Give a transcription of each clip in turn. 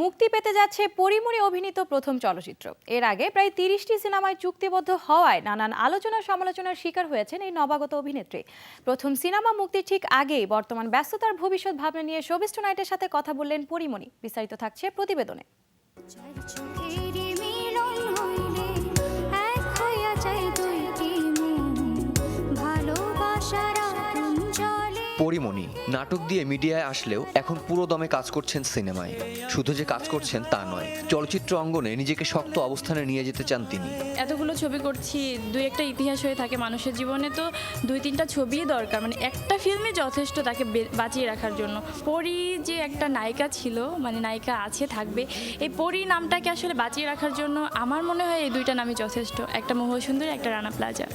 মুক্তি পেতে যাচ্ছে পরিমণি অভিনীত প্রথম চলচ্চিত্র। এর আগে প্রায় তিরিশটি সিনেমায় চুক্তিবদ্ধ হওয়ায় নানান আলোচনা সমালোচনার শিকার হয়েছেন এই নবাগত অভিনেত্রী। প্রথম সিনেমা মুক্তির ঠিক আগেই বর্তমান ব্যস্ততার ভবিষ্যৎ ভাবনা নিয়ে শোবিস নাইটের সাথে কথা বললেন পরিমণি। বিস্তারিত থাকছে প্রতিবেদনে। চার পরিমণি নাটক দিয়ে মিডিয়ায় আসলেও এখন পুরো দমে কাজ করছেন সিনেমায়। শুধু যে কাজ করছেন তা নয় চলচ্চিত্র অঙ্গনে নিজেকে শক্ত অবস্থানে নিয়ে যেতে চান তিনি। এতগুলো ছবি করছি দুই একটা ইতিহাস হয়ে থাকে মানুষের জীবনে তো দুই তিনটা ছবিই দরকার। মানে একটা ফিল্মে যথেষ্ট তাকে বে- বাঁচিয়ে রাখার জন্য। পরি যে একটা নায়িকা ছিল মানে নায়িকা আছে থাকবে এই পরি নামটাকে আসলে বাঁচিয়ে রাখার জন্য আমার মনে হয় এই দুইটা নামই যথেষ্ট। একটা মহসুন্দরী একটা রানা প্লাজা।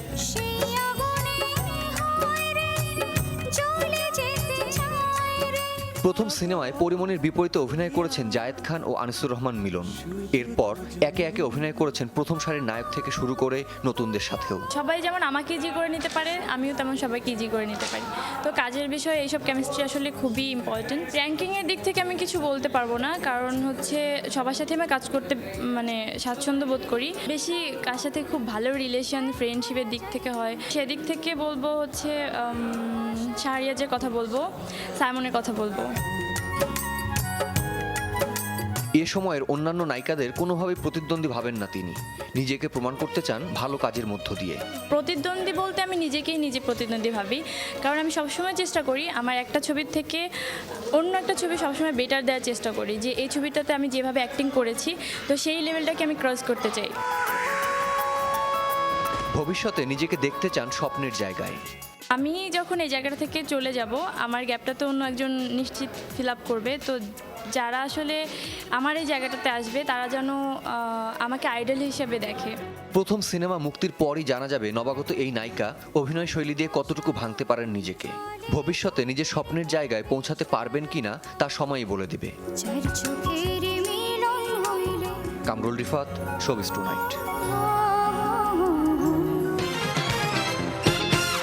প্রথম সিনেমায় পরিমণির বিপরীতে অভিনয় করেছেন জায়েদ খান ও আনিসুর রহমান মিলন। এরপর একে একে অভিনয় করেছেন প্রথম সারির নায়ক থেকে শুরু করে নতুনদের সাথেও। সবাই যেমন আমাকে ইজি করে নিতে পারে, আমিও তেমন সবাইকে ইজি করে নিতে পারি। তো কাজের বিষয়ে এইসব কেমিস্ট্রি আসলে খুবই ইম্পর্টেন্ট র্যাঙ্কিংয়ের দিক থেকে আমি কিছু বলতে পারব না, কারণ হচ্ছে সবার সাথে আমি কাজ করতে মানে স্বাচ্ছন্দ্য বোধ করি। বেশি কার সাথে খুব ভালো রিলেশন ফ্রেন্ডশিপের দিক থেকে হয়। সেদিক থেকে বলব হচ্ছে শাহরিয়াজের কথা বলব, সাইমনের কথা বলব। এ সময়ের অন্যান্য নায়িকাদের কোনোভাবেই প্রতিদ্বন্দ্বী ভাবেন না তিনি। নিজেকে প্রমাণ করতে চান ভালো কাজের মধ্য দিয়ে। প্রতিদ্বন্দ্বী বলতে আমি নিজেকেই নিজে প্রতিদ্বন্দ্বী ভাবি। কারণ আমি সবসময় চেষ্টা করি আমার একটা ছবির থেকে অন্য একটা ছবি সবসময় বেটার দেওয়ার চেষ্টা করি যে, এই ছবিটাতে আমি যেভাবে অ্যাক্টিং করেছি, তো সেই লেভেলটাকে আমি ক্রস করতে চাই। ভবিষ্যতে নিজেকে দেখতে চান স্বপ্নের জায়গায়। আমি যখন এই জায়গাটা থেকে চলে যাব আমার গ্যাপটা তো অন্য একজন নিশ্চিত ফিল আপ করবে। তো যারা আসলে আমার এই জায়গাটাতে আসবে তারা যেন আমাকে আইডল হিসেবে দেখে। প্রথম সিনেমা মুক্তির পরই জানা যাবে নবাগত এই নায়িকা অভিনয় শৈলী দিয়ে কতটুকু ভাঙতে পারেন নিজেকে। ভবিষ্যতে নিজের স্বপ্নের জায়গায় পৌঁছাতে পারবেন কিনা তা সময়ই বলে দেবে। Kamrul Rifat showbiz tonight